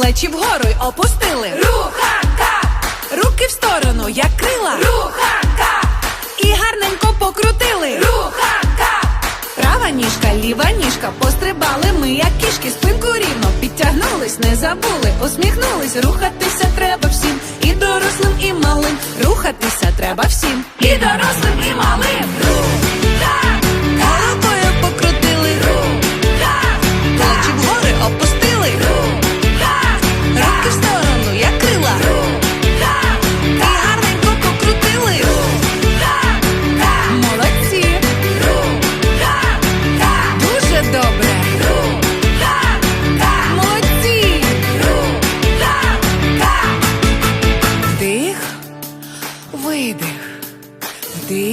плечі вгору й опустили. Руханка! Руки в сторону, як крила. Руханка! І гарненько покрутили. Руханка! Права ніжка, ліва ніжка, пострибали ми, як кішки, спинку рівно підтягнулись, не забули, усміхнулись. Рухатися треба всім, і дорослим, і малим. Рухатися треба всім, і дорослим,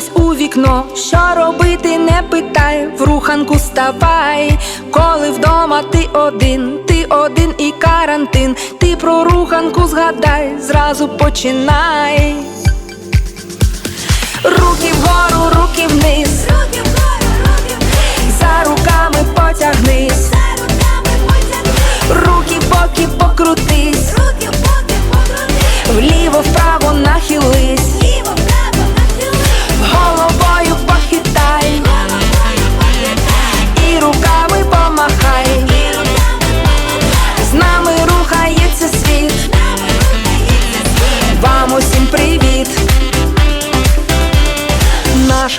Задивилась у вікно, що робити не питай, в руханку ставай. Коли вдома ти один, ти один і карантин, ти про руханку згадай, зразу починай. Руки вгору, руки вниз, за руками потягнись,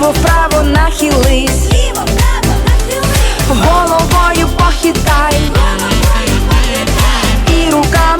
вліво, вправо нахились, головою похитай, і руками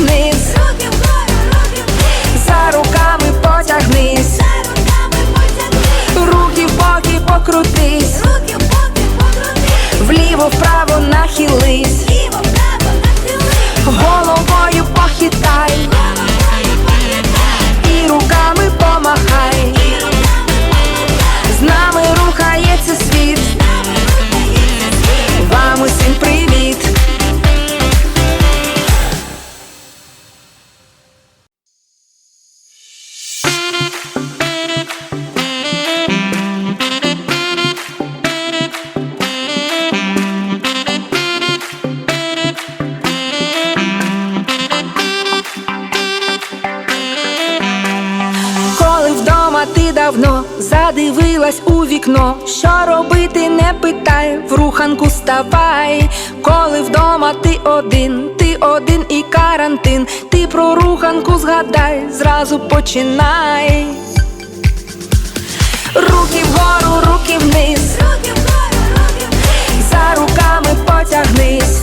вліво, вправо нахились, головою похитай, задивилась у вікно, що робити не питай, в руханку ставай. Коли вдома ти один, ти один і карантин, ти про руханку згадай, зразу починай. Руки вгору, руки вниз, за руками потягнись,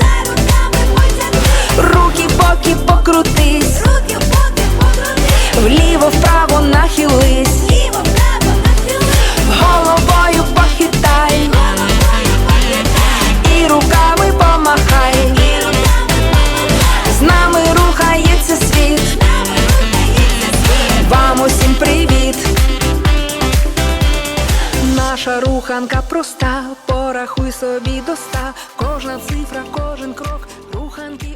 наша руханка проста. Порахуй собі до ста. Кожна цифра, кожен крок, руханки